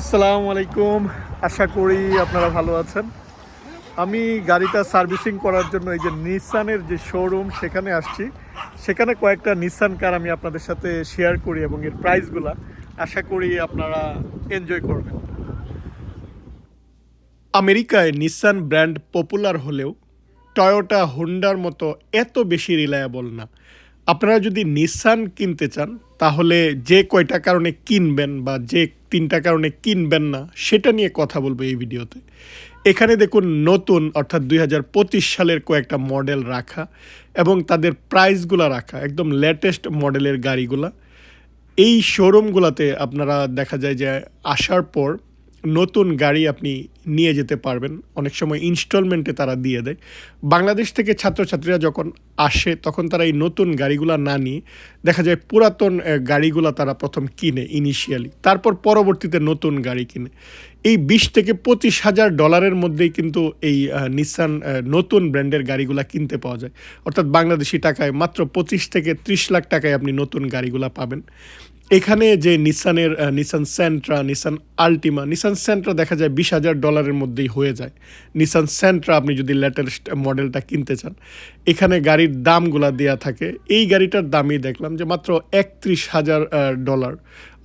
আসসালামু আলাইকুম। আশা করি আপনারা ভালো আছেন। আমি গাড়িটা সার্ভিসিং করার জন্য এই যে নিসানের যে শোরুম সেখানে আসছি। সেখানে কয়েকটা নিসান কার আমি আপনাদের সাথে শেয়ার করি এবং এর প্রাইসগুলো আশা করি আপনারা এনজয় করবেন। আমেরিকায় নিসান ব্র্যান্ড পপুলার হলেও টয়োটা হোন্ডার মতো এত বেশি রিলায়েবল না। আপনারা যদি নিসান কিনতে চান, তাহলে যে কয়টা কারণে কিনবেন বা যে তিনটা কারণে কিনবেন না, সেটা নিয়ে কথা বলব এই ভিডিওতে। এখানে দেখুন নতুন, অর্থাৎ দু হাজার পঁচিশ সালের কয়েকটা মডেল রাখা এবং তাদের প্রাইসগুলো রাখা, একদম লেটেস্ট মডেলের গাড়িগুলা। এই শোরুমগুলোতে আপনারা দেখা যায় যে আসার পর নতুন গাড়ি আপনি নিয়ে যেতে পারবেন। অনেক সময় ইনস্টলমেন্টে তারা দিয়ে দেয়। বাংলাদেশ থেকে ছাত্রছাত্রীরা যখন আসে, তখন তারা এই নতুন গাড়িগুলা না নিয়ে দেখা যায় পুরাতন গাড়িগুলো তারা প্রথম কিনে ইনিশিয়ালি তারপর পরবর্তীতে নতুন গাড়ি কিনে। এই বিশ থেকে পঁচিশ হাজার ডলারের মধ্যেই কিন্তু এই নিসান নতুন ব্র্যান্ডের গাড়িগুলা কিনতে পাওয়া যায়। অর্থাৎ বাংলাদেশি টাকায় মাত্র পঁচিশ থেকে ত্রিশ লাখ টাকায় আপনি নতুন গাড়িগুলা পাবেন। এখানে যে নিসানের Nissan Sentra Nissan Altima Nissan Sentra দেখা যায় বিশ হাজার ডলারের মধ্যেই হয়ে যায়। নিসান সেন্ট্রা আপনি যদি লেটেস্ট মডেলটা কিনতে চান, এখানে গাড়ির দামগুলা দেয়া থাকে। এই গাড়িটার দামই দেখলাম যে মাত্র একত্রিশ হাজার ডলার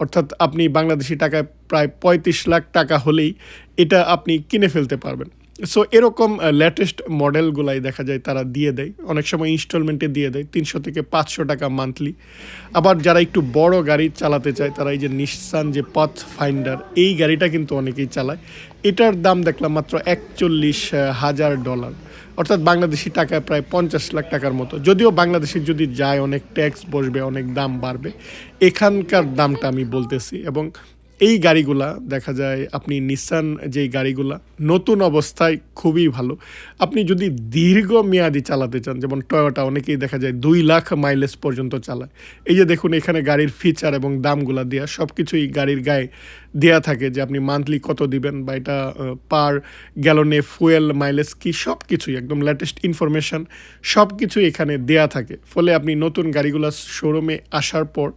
অর্থাৎ আপনি বাংলাদেশি টাকায় প্রায় পঁয়ত্রিশ লাখ টাকা হলেই এটা আপনি কিনে ফেলতে পারবেন। সো এরকম লেটেস্ট মডেলগুলাই দেখা যায় তারা দিয়ে দেয়। অনেক সময় ইনস্টলমেন্টে দিয়ে দেয়, তিনশো থেকে পাঁচশো টাকা মান্থলি আবার যারা একটু বড় গাড়ি চালাতে চায়, তারা এই যে নিঃসান যে পথ ফাইন্ডার এই গাড়িটা কিন্তু অনেকেই চালায়। এটার দাম দেখলাম মাত্র একচল্লিশ হাজার ডলার অর্থাৎ বাংলাদেশি টাকায় প্রায় পঞ্চাশ লাখ টাকার মতো। যদিও বাংলাদেশে যদি যায়, অনেক ট্যাক্স বসবে, অনেক দাম বাড়বে। এখানকার দামটা আমি বলতেছি এবং এই গাড়িগুলা, দেখা যায় আপনি নিসান যেই গাড়িগুলা, নতুন অবস্থায় খুবই ভালো। আপনি যদি দীর্ঘ মেয়াদি চালাতে চান, যেমন টয়োটা অনেকেই দেখা যায় দুই লাখ মাইলেজ পর্যন্ত চালায়। এই যে দেখুন, এখানে গাড়ির ফিচার এবং দামগুলা দেওয়া সব কিছুই গাড়ির গায়ে দেয়া থাকে যে আপনি মান্থলি কত দিবেন বা এটা পার গ্যালনে ফুয়েল মাইলেজ কি সব কিছুই একদম লেটেস্ট ইনফরমেশন সব কিছুই এখানে দেয়া থাকে। ফলে আপনি নতুন গাড়িগুলো শোরুমে আসার পর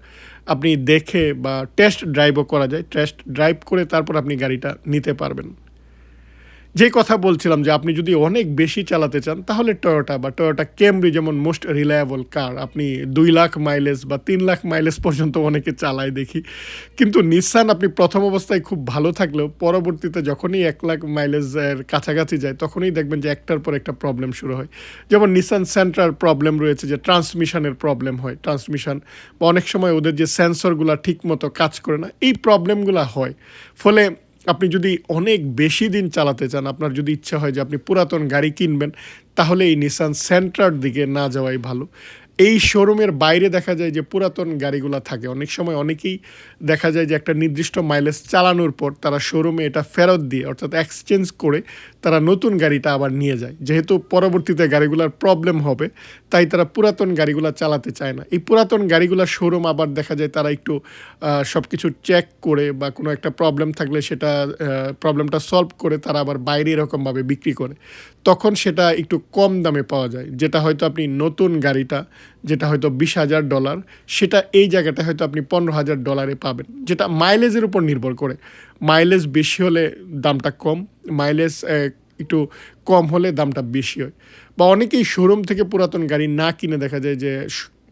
আপনি দেখে বা টেস্ট ড্রাইভও করা যায়। টেস্ট ড্রাইভ করে তারপর আপনি গাড়িটা নিতে পারবেন। যে কথা বলছিলাম যে আপনি যদি অনেক বেশি চালাতে চান, তাহলে টয়োটা বা টয়োটা ক্যামরি যেমন মোস্ট রিলায়েবল কার আপনি দুই লাখ মাইলেজ বা তিন লাখ মাইলেজ পর্যন্ত অনেকে চালায় দেখি। কিন্তু নিসান আপনি প্রথম অবস্থায় খুব ভালো থাকলেও পরবর্তীতে যখনই এক লাখ মাইলেজের কাছাকাছি যায়, তখনই দেখবেন যে একটার পর একটা প্রবলেম শুরু হয়। যেমন নিসান সেন্ট্রার প্রবলেম রয়েছে যে ট্রান্সমিশনের প্রবলেম হয়। ট্রান্সমিশন বা অনেক সময় ওদের যে সেন্সরগুলো ঠিক মতো কাজ করে না, এই প্রবলেমগুলো হয়। ফলে আপনি যদি অনেক বেশি দিন চালাতে চান, আপনার যদি ইচ্ছা হয় যে আপনি পুরাতন গাড়ি কিনবেন, তাহলে এই নিসান সেন্ট্রার দিকে না যাওয়াই ভালো। এই শোরুমের বাইরে দেখা যায় যে পুরাতন গাড়িগুলো থাকে। অনেক সময় অনেকেই দেখা যায় যে একটা নির্দিষ্ট মাইলেজ চালানোর পর তারা শোরুমে এটা ফেরত দিয়ে, অর্থাৎ এক্সচেঞ্জ করে তারা নতুন গাড়িটা আবার নিয়ে যায়। যেহেতু পরবর্তীতে গাড়িগুলোর প্রবলেম হবে, তাই তারা পুরাতন গাড়িগুলো চালাতে চায় না। এই পুরাতন গাড়িগুলোর শোরুম আবার দেখা যায় তারা একটু সব কিছু চেক করে বা কোনো একটা প্রবলেম থাকলে সেটা প্রবলেমটা সলভ করে তারা আবার বাইরে এরকমভাবে বিক্রি করে। তখন সেটা একটু কম দামে পাওয়া যায়, যেটা হয়তো আপনি নতুন গাড়িটা যেটা হয়তো বিশ হাজার ডলার, সেটা এই জায়গাটা হয়তো আপনি পনেরো হাজার ডলারে পাবেন, যেটা মাইলেজের উপর নির্ভর করে। মাইলেজ বেশি হলে দামটা কম মাইলেজ একটু কম হলে দামটা বেশি হয়। বা অনেকেই শোরুম থেকে পুরাতন গাড়ি না কিনে দেখা যায় যে,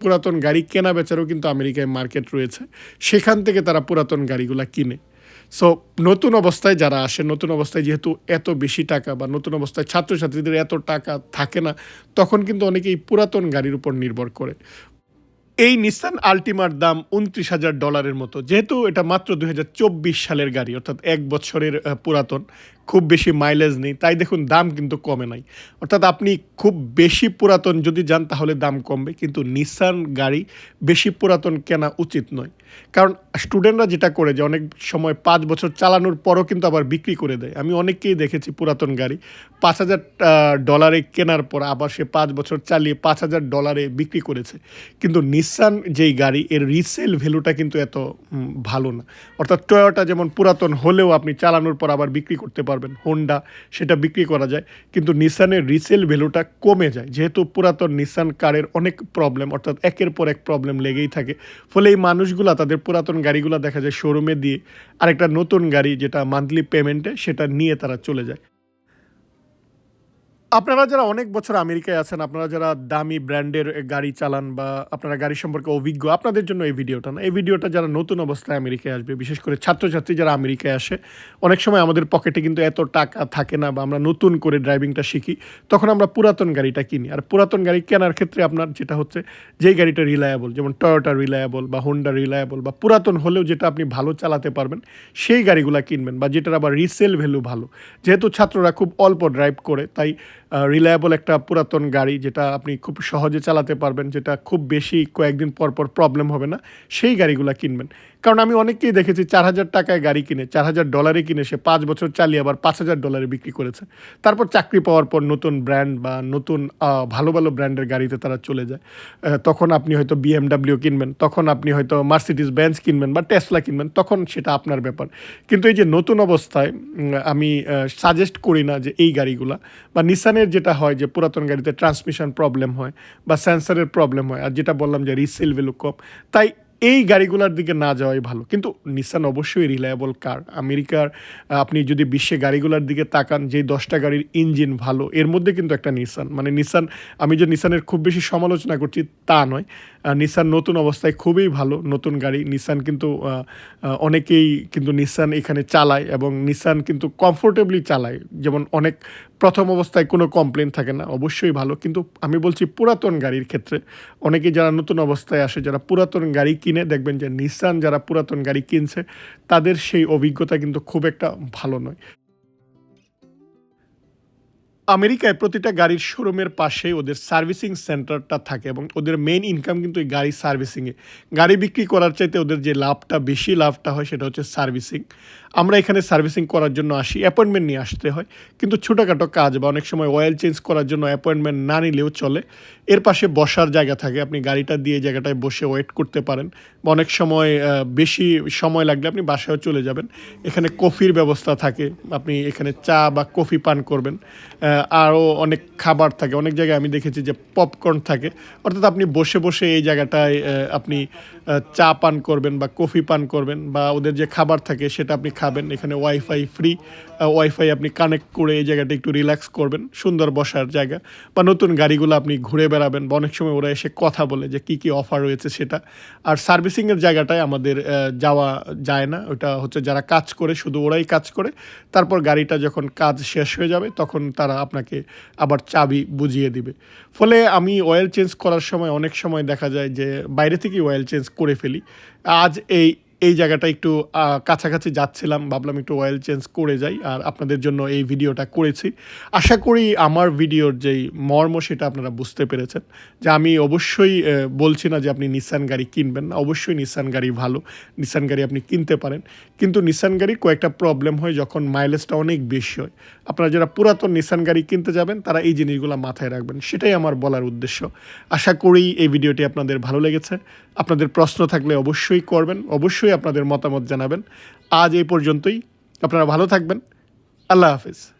পুরাতন গাড়ি কেনা বেচারও কিন্তু আমেরিকায় মার্কেট রয়েছে। সেখান থেকে তারা পুরাতন গাড়িগুলা কিনে। সো নতুন অবস্থায় যারা আসে, নতুন অবস্থায় যেহেতু এত বেশি টাকা বা নতুন অবস্থায় ছাত্রছাত্রীদের এত টাকা থাকে না, তখন কিন্তু অনেকেই পুরাতন গাড়ির উপর নির্ভর করে। এই নিসান আলটিমার দাম উনত্রিশ হাজার ডলারের মতো, যেহেতু এটা মাত্র দুই হাজার চব্বিশ সালের গাড়ি, অর্থাৎ এক বছরের পুরাতন। খুব বেশি মাইলেজ নেই, তাই দেখুন দাম কিন্তু কমে নাই। অর্থাৎ আপনি খুব বেশি পুরাতন যদি যান, তাহলে দাম কমবে। কিন্তু নিসান গাড়ি বেশি পুরাতন কেনা উচিত নয়। কারণ স্টুডেন্টরা যেটা করে যে, অনেক সময় পাঁচ বছর চালানোর পরও কিন্তু আবার বিক্রি করে দেয়। আমি অনেককেই দেখেছি পুরাতন গাড়ি। পাঁচ হাজার ডলারে কেনার পর আবার সে পাঁচ বছর চালিয়ে পাঁচ হাজার ডলারে বিক্রি করেছে। কিন্তু নিসান যেই গাড়ি, এর রিসেল ভ্যালুটা কিন্তু এত ভালো না। অর্থাৎ টয়োটা যেমন পুরাতন হলেও আপনি চালানোর পর আবার বিক্রি করতে পারবেন। পারবেন হোন্ডা সেটা বিক্রি করা যায়। কিন্তু নিসানের রিসেল ভ্যালুটা কমে যায়। যেহেতু পুরাতন নিসান কারের অনেক প্রবলেম অর্থাৎ একের পর এক প্রবলেম লেগেই থাকে। ফলে এই মানুষগুলা, তাদের পুরাতন গাড়িগুলো দেখা যায় শোরুমে দিয়ে আরেকটা নতুন গাড়ি যেটা মান্থলি পেমেন্টে সেটা নিয়ে তারা চলে যায়। আপনারা যারা অনেক বছর আমেরিকায় আছেন, আপনারা যারা দামি ব্র্যান্ডের গাড়ি চালান বা আপনারা গাড়ি সম্পর্কে অভিজ্ঞ, আপনাদের জন্য এই ভিডিওটা না। এই ভিডিওটা যারা নতুন অবস্থায় আমেরিকায় আসবে, বিশেষ করে ছাত্রছাত্রী যারা আমেরিকায় আসে, অনেক সময় আমাদের পকেটে কিন্তু এত টাকা থাকে না বা আমরা নতুন করে ড্রাইভিংটা শিখি, তখন আমরা পুরাতন গাড়িটা কিনি। আর পুরাতন গাড়ি কেনার ক্ষেত্রে আপনার যেটা হচ্ছে, যেই গাড়িটা রিলায়েবল যেমন টয়োটা রিলায়েবল বা হোন্ডা রিলায়েবল বা পুরাতন হলেও যেটা আপনি ভালো চালাতে পারবেন, সেই গাড়িগুলো কিনবেন বা যেটার আবার রিসেল ভ্যালু ভালো। যেহেতু ছাত্ররা খুব অল্প ড্রাইভ করে, তাই রিলায়েবল একটা পুরাতন গাড়ি যেটা আপনি খুব সহজে চালাতে পারবেন, যেটা খুব বেশি কয়েকদিন পর পর প্রবলেম হবে না, সেই গাড়িগুলো কিনবেন। কারণ আমি অনেককেই দেখেছি চার হাজার টাকায় গাড়ি কিনে, চার হাজার ডলারে কিনে, সে পাঁচ বছর চালিয়ে আবার পাঁচ হাজার ডলারে বিক্রি করেছে। তারপর চাকরি পাওয়ার পর নতুন ব্র্যান্ড বা নতুন ভালো ভালো ব্র্যান্ডের গাড়িতে তারা চলে যায়। তখন আপনি হয়তো বিএমডাব্লিউ কিনবেন, তখন আপনি হয়তো মার্সিডিস বেঞ্চ কিনবেন বা টেসলা কিনবেন, তখন সেটা আপনার ব্যাপার। কিন্তু এই যে নতুন অবস্থায় আমি সাজেস্ট করি না যে এই গাড়িগুলা বা নিসানের যেটা হয় যে পুরাতন গাড়িতে ট্রান্সমিশন প্রবলেম হয় বা সেন্সারের প্রবলেম হয়, আর যেটা বললাম যে রিসেল ভ্যালু কম, তাই এই গাড়িগুলোর দিকে না যাওয়াই ভালো। কিন্তু নিসান অবশ্যই রিলায়েবল কার আমেরিকার আপনি যদি বিশ্বে গাড়িগুলোর দিকে তাকান যে দশটা গাড়ির ইঞ্জিন ভালো, এর মধ্যে কিন্তু একটা নিসান মানে নিসান আমি যে নিসানের খুব বেশি সমালোচনা করছি তা নয়। নিসান নতুন অবস্থায় খুবই ভালো, নতুন গাড়ি। নিসান কিন্তু অনেকেই কিন্তু নিসান এখানে চালায় এবং নিসান কিন্তু কমফোর্টেবলি চালায়। যেমন অনেক প্রথম অবস্থায় কোনো কমপ্লেন থাকে না, অবশ্যই ভালো। কিন্তু আমি বলছি পুরাতন গাড়ির ক্ষেত্রে অনেকে যারা নতুন অবস্থায় আসে, যারা পুরাতন গাড়ি কিনে, দেখবেন যে নিসান যারা পুরাতন গাড়ি কিনছে, তাদের সেই অভিজ্ঞতা কিন্তু খুব একটা ভালো নয়। আমেরিকায় প্রতিটা গাড়ির শোরুমের পাশে ওদের সার্ভিসিং সেন্টারটা থাকে এবং ওদের মেইন ইনকাম কিন্তু এই গাড়ি সার্ভিসিংয়ে গাড়ি বিক্রি করার চাইতে ওদের যে লাভটা, বেশি লাভটা হয় সেটা হচ্ছে সার্ভিসিং। আমরা এখানে সার্ভিসিং করার জন্য আসি অ্যাপয়েন্টমেন্ট নিয়ে আসতে হয়। কিন্তু ছোটোখাটো কাজ বা অনেক সময় অয়েল চেঞ্জ করার জন্য অ্যাপয়েন্টমেন্ট না নিলেও চলে। এর পাশে বসার জায়গা থাকে, আপনি গাড়িটা দিয়ে জায়গাটায় বসে ওয়েট করতে পারেন। বা অনেক সময় বেশি সময় লাগলে আপনি বাসায়ও চলে যাবেন। এখানে কফির ব্যবস্থা থাকে, আপনি এখানে চা বা কফি পান করবেন। আরও অনেক খাবার থাকে। অনেক জায়গায় আমি দেখেছি যে পপকর্ন থাকে। অর্থাৎ আপনি বসে বসে এই জায়গাটায় আপনি চা পান করবেন বা কফি পান করবেন বা ওদের যে খাবার থাকে সেটা আপনি খাবেন। এখানে ওয়াইফাই ফ্রি ওয়াইফাই আপনি কানেক্ট করে এই জায়গাটা একটু রিল্যাক্স করবেন। সুন্দর বসার জায়গা। বা নতুন গাড়িগুলো আপনি ঘুরে বেড়াবেন বা অনেক সময় ওরা এসে কথা বলে যে কি কি অফার রয়েছে সেটা। আর সার্ভিসিংয়ের জায়গাটায় আমাদের যাওয়া যায় না। ওটা হচ্ছে যারা কাজ করে, শুধু ওরাই কাজ করে। তারপর গাড়িটা যখন কাজ শেষ হয়ে যাবে, তখন তারা আপনাকে আবার চাবি বুঝিয়ে দিবে। ফলে আমি অয়েল চেঞ্জ করার সময় অনেক সময় দেখা যায় যে বাইরে থেকে অয়েল চেঞ্জ করে ফেলি। আজ এই এই জায়গাটা একটু কাছাকাছি যাচ্ছিলাম, ভাবলাম একটু অয়েল চেঞ্জ করে যাই, আর আপনাদের জন্য এই ভিডিওটা করেছি। আশা করি আমার ভিডিওর যেই মর্ম সেটা আপনারা বুঝতে পেরেছেন, যে আমি অবশ্যই বলছি না যে আপনি নিসান গাড়ি কিনবেন না, অবশ্যই নিসান গাড়ি ভালো নিসান গাড়ি আপনি কিনতে পারেন। কিন্তু নিসান গাড়ির কয়েকটা প্রবলেম হয় যখন মাইলেজটা অনেক বেশি হয়। আপনারা যারা পুরাতন নিসান গাড়ি কিনতে যাবেন, তারা এই জিনিসগুলো মাথায় রাখবেন, সেটাই আমার বলার উদ্দেশ্য। আশা করি এই ভিডিওটি আপনাদের ভালো লেগেছে। আপনাদের প্রশ্ন থাকলে অবশ্যই করবেন অবশ্যই আপনাদের মতামত জানাবেন। আজ এই পর্যন্তই। আপনারা ভালো থাকবেন। আল্লাহ হাফিজ।